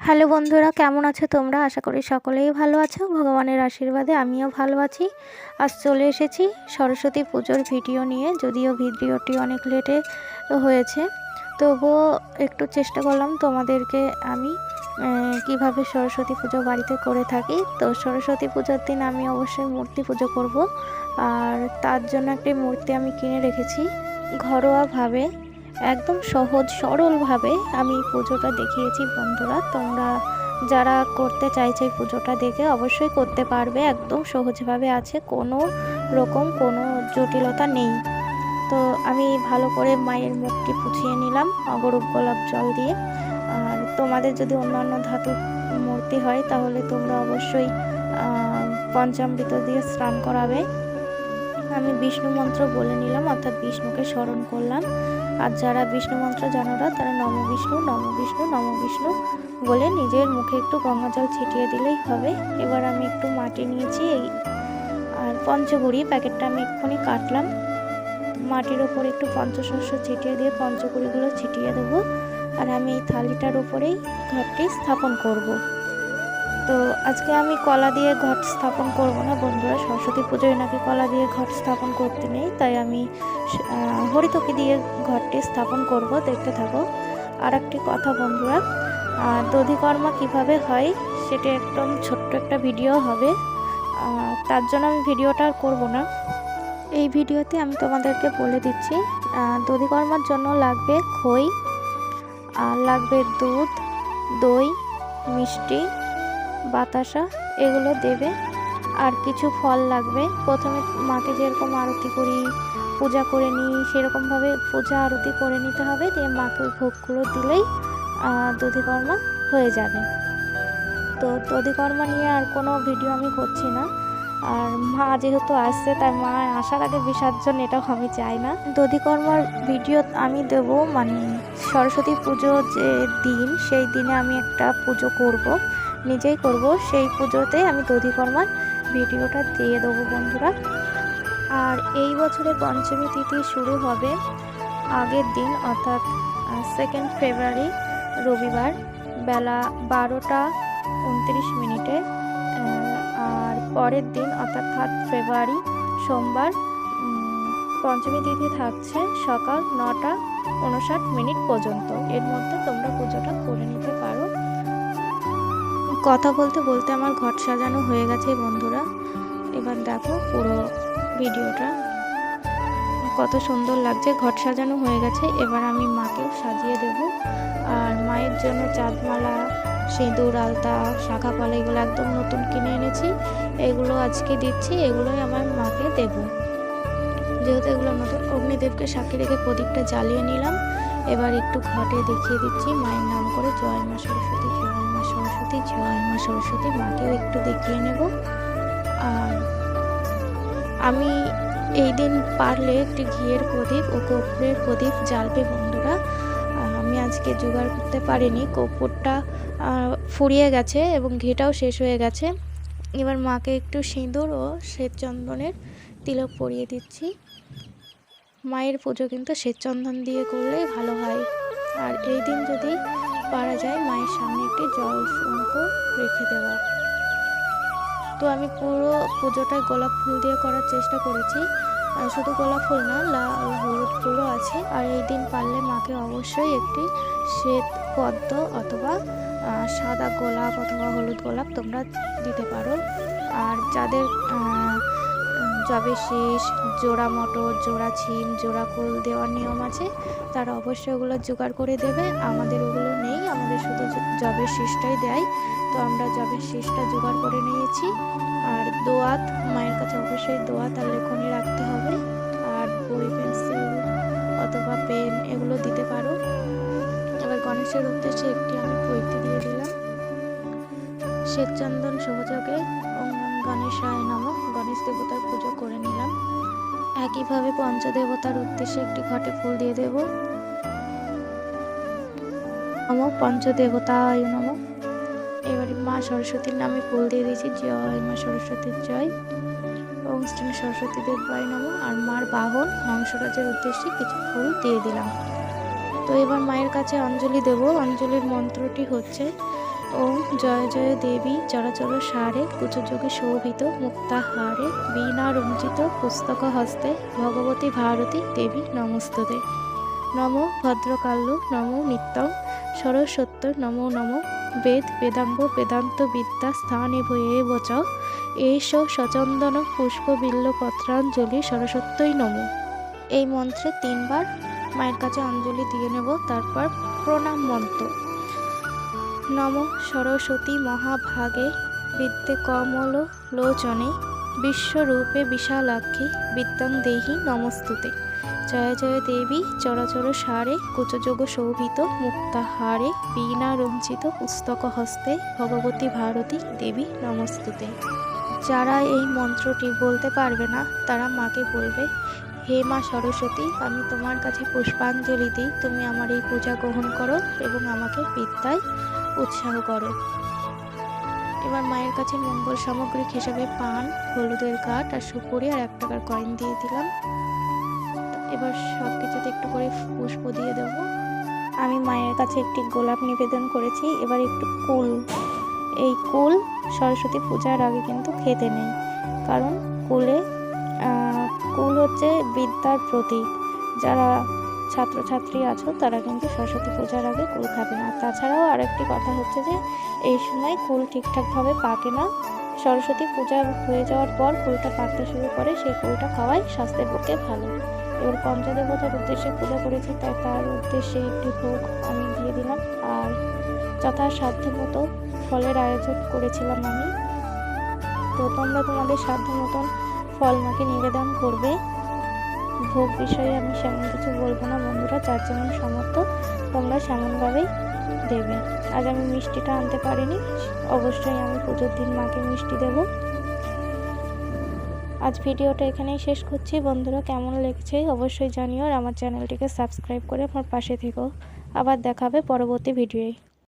Hello বন্ধুরা, কেমন আছো তোমরা? আশা করি সকলেই ভালো আছো। ভগবানের আশীর্বাদে আমিও ভালো আছি। আজ চলে এসেছি সরস্বতী পুজোর ভিডিও নিয়ে, যদিও ভিডিওটি অনেক লেটে হয়েছে। তবুও একটু চেষ্টা করলাম তোমাদেরকে আমি কীভাবে সরস্বতী পুজো বাড়িতে করে থাকি। তো সরস্বতী পুজোর দিন আমি অবশ্যই মূর্তি পুজো করব। আর তার জন্য একটি মূর্তি আমি কিনে রেখেছি, ঘরোয়াভাবে। একদম সহজ, সরলভাবে আমি পুজোটা দেখিয়েছি বন্ধুরা। তোমরা যারা করতে চাইছে পুজোটা দেখে অবশ্যই করতে পারবে, একদম সহজভাবে আছে, কোনো রকম কোনো জটিলতা নেই। তো আমি ভালো করে মায়ের মুখটি পুছিয়ে নিলাম অগরূপ গোলাপ জল দিয়ে। আর তোমাদের যদি অন্যান্য ধাতু মূর্তি হয় তাহলে তোমরা অবশ্যই পঞ্চামৃত দিয়ে স্নান করাবে। আমি বিষ্ণু মন্ত্র বলে নিলাম, অর্থাৎ বিষ্ণুকে স্মরণ করলাম। আর যারা বিষ্ণু মন্ত্র জানো না, তারা নম বিষ্ণু নম বিষ্ণু নম বিষ্ণু বলে নিজের মুখে একটু গঙ্গা জল ছিটিয়ে দিলেই হবে। এবার আমি একটু মাটি নিয়েছি, এই, আর পঞ্চগুড়ি প্যাকেটটা আমি এক্ষুনি কাটলাম। মাটির ওপর একটু পঞ্চশস্য ছিটিয়ে দিয়ে পঞ্চগুড়িগুলো ছিটিয়ে দেবো। আর আমি এই থালিটার উপরেই ঘরটি স্থাপন করব। তো আজকে আমি কলা দিয়ে ঘট স্থাপন করব না, বন্ধুরা। সরস্বতী পুজোয় নাকি কলা দিয়ে ঘট স্থাপন করতে নেই, তাই আমি হরিতকি দিয়ে ঘরটি স্থাপন করব, দেখতে থাকো। আর একটি কথা, বন্ধুরা দধিকর্মা কীভাবে হয় সেটা একদম ছোট্ট একটা ভিডিও হবে। তার জন্য আমি ভিডিওটা আর করব না। এই ভিডিওতে আমি তোমাদেরকে বলে দিচ্ছি দধিকর্মার জন্য লাগবে খই, আর লাগবে দুধ, দই, মিষ্টি বাতাসা, এগুলো দেবে। আর কিছু ফল লাগবে। প্রথমে মাকে যেরকম আরতি করি, পূজা করে নিই, সেরকমভাবে পূজা আরতি করে নিতে হবে। দিয়ে মাকে ভোগগুলো দিলেই দধিকর্মা হয়ে যাবে। তো দধিকর্মা নিয়ে আর কোনো ভিডিও আমি করছি না। আর মা যেহেতু আসছে, তাই মা আসার আগে বিসর্জন এটাও আমি চাই না। দধিকর্মার ভিডিও আমি দেব মানে সরস্বতী পুজো যে দিন, সেই দিনে আমি একটা পুজো করব। নিজেই করব, সেই পুজোতে আমি দধিকর্মার ভিডিওটা দিয়ে দেবো বন্ধুরা। আর এই বছরে পঞ্চমী তিথি শুরু হবে আগের দিন, অর্থাৎ সেকেন্ড ফেব্রুয়ারি রবিবার, বেলা বারোটা উনত্রিশ মিনিটে। আর পরের দিন, অর্থাৎ থার্ড ফেব্রুয়ারি সোমবার পঞ্চমী তিথি থাকছে সকাল নটা উনষাট মিনিট পর্যন্ত। এর মধ্যে তোমরা পুজোটা করে নিতে পারো। কথা বলতে বলতে আমার ঘট সাজানো হয়ে গেছে বন্ধুরা। এবার দেখো পুরো ভিডিওটা। কত সুন্দর লাগছে ঘট সাজানো হয়ে গেছে। এবার আমি মাকেও সাজিয়ে দেব। আর মায়ের জন্য চাঁদমালা, সিঁদুর, আলতা, শাখা পালা এগুলো একদম নতুন কিনে এনেছি। এগুলো আজকে দিচ্ছি, এগুলোই আমার মাকে দেব। যেহেতু এগুলো নতুন, অগ্নিদেবকে সাক্ষী রেখে প্রদীপটা জ্বালিয়ে নিলাম। এবার একটু ঘটে দেখিয়ে দিচ্ছি মায়ের নাম করে জয় মা সরস্বতী জয় সরস্বতী জয় মা সরস্বতী, মাকেও একটু দেখিয়ে নেব। আর আমি এই দিন পারলে একটি ঘিয়ের প্রদীপ ও কর্পূরের প্রদীপ জ্বালবে বন্ধুরা। আমি আজকে জোগাড় করতে পারিনি, কর্পূরটা ফুরিয়ে গেছে এবং ঘিটাও শেষ হয়ে গেছে। এবার মাকে একটু সিঁদুর ও শ্বেত চন্দনের তিলক পরিয়ে দিচ্ছি। মায়ের পুজো কিন্তু শ্বেত চন্দন দিয়ে করলে ভালো হয়। আর এই দিন যদি পারা যায় মায়ের সামনে একটি জল শঙ্খ রেখে দেওয়া তো আমি পুরো পুজোটা গোলাপ ফুল দিয়ে করার চেষ্টা করেছি। শুধু গোলাপ ফুল না লাল হলুদ ফুলও আছে। আর এই দিন পারলে মাকে অবশ্যই একটি শ্বেত পদ্ম অথবা সাদা গোলাপ অথবা হলুদ গোলাপ তোমরা দিতে পারো। আর যাদের জবে শীষ জোড়া মটর, জোড়া ছিম, জোড়া কুল দেওয়ার নিয়ম আছে, তারা অবশ্যই ওগুলো জোগাড় করে দেবে। আমাদের ওগুলো নেই, আমাদের শুধু জবের শীষটাই দেয়। তো আমরা জবের শীষটা জোগাড় করে নিয়েছি। আর দোয়াত, মায়ের কাছে অবশ্যই দোয়াত আর লেখনি রাখতে হবে। আর বই পেন্সিল অথবা পেন এগুলো দিতে পারো। এবার গণেশের উদ্দেশ্যে একটি আমি পৈতি দিয়ে দিলাম। শ্বেতচন্দন সহযোগে গণেশায় নম। গণেশ দেবতার পুজো করে নিলাম। একইভাবে পঞ্চদেবতার উদ্দেশ্যে একটি ঘটে ফুল দিয়ে দেব। নম, পঞ্চদেবতায় নম। এবারে মা সরস্বতীর নামে ফুল দিয়ে দিয়েছি। জয় মা সরস্বতীর জয়। এবং শ্রী সরস্বতী দেবায় নম। আর মার বাহন হংসরাজের উদ্দেশ্যে কিছু ফুল দিয়ে দিলাম। তো এবার মায়ের কাছে অঞ্জলি দেব। অঞ্জলির মন্ত্রটি হচ্ছে ওম জয় জয় দেবী চরাচর সারে কুচযোগে শোভিত মুক্তাহারে বীণা রঞ্জিত পুস্তক হস্তে ভগবতী ভারতী দেবী নমস্তুতে। নম ভদ্রকাল্য নম নিত্যং সরস্বত্য, নমো নম। বেদ বেদাঙ্গ বেদান্ত বিদ্যা স্থানে ভয়ে বচ এষ সচন্দন পুষ্পবিল্ল পত্রাঞ্জলি সরস্বত্যই নম। এই মন্ত্রে তিনবার মায়ের কাছে অঞ্জলি দিয়ে নেব, তারপর প্রণাম মন্ত্র। নম সরস্বতী মহাভাগে বিদ্যে কমল লোচনে বিশ্বরূপে বিশালাক্ষী বিদ্যাং দেহি নমস্তুতে। জয় জয় দেবী, চরাচর সারে, কুচযোগ শোভিত, মুক্তাহারে বীণা রঞ্জিত পুস্তক হস্তে, ভগবতী ভারতী দেবী নমস্তুতে। যারা এই মন্ত্রটি বলতে পারবে না, তারা মাকে বলবে, হে মা সরস্বতী, আমি তোমার কাছে পুষ্পাঞ্জলি দিই। তুমি আমার এই পূজা গ্রহণ করো এবং আমাকে বিদ্যায় উৎসাহ করো। এবার মায়ের কাছে মঙ্গল সামগ্রিক হিসাবে পান, হলুদের কাঠ আর সুপুরি আর এক টাকার কয়েন দিয়ে দিলাম। এবার সব কিছুতে একটু করে পুষ্প দিয়ে দেব। আমি মায়ের কাছে একটি গোলাপ নিবেদন করেছি, এবার একটু কুল। এই কুল সরস্বতী পূজার আগে কিন্তু খেতে নেই, কারণ কুলে কুল হচ্ছে বিদ্যার প্রতীক। যারা ছাত্রছাত্রী আছো, তারা কিন্তু সরস্বতী পূজার আগে কুল খাবে না। তাছাড়াও আরেকটি কথা হচ্ছে যে, এই সময় কুল ঠিকঠাকভাবে পাকে না। সরস্বতী পূজা হয়ে যাওয়ার পর কুলটা পাকতে শুরু করে, সেই কুলটা খাওয়াই স্বাস্থ্যের পক্ষে ভালো। এবার পঞ্চদেবতার উদ্দেশ্যে পূজা করেছি, তাই তার উদ্দেশ্যে একটি ভোগ আমি দিয়ে দিলাম। আর যথাসাধ্য মতো ফলের আয়োজন করেছিলাম আমি। তো তোমরা তোমাদের সাধ্য মতন ফল মাকে নিবেদন করবে। ভোগ বিষয়ে আমি সেমন কিছু বলব না বন্ধুরা, যার যেমন সমর্থ তোমরা সেমনভাবেই দেবে। আজ আমি মিষ্টিটা আনতে পারিনি, অবশ্যই আমি পুজোর দিন মাকে মিষ্টি দেব। আজ ভিডিওটা এখানেই শেষ করছি। বন্ধুরা, কেমন লেগেছে অবশ্যই জানিও আর আমার চ্যানেলটিকে সাবস্ক্রাইব করে আমার পাশে থেকো। আবার দেখাবে পরবর্তী ভিডিওয়ে।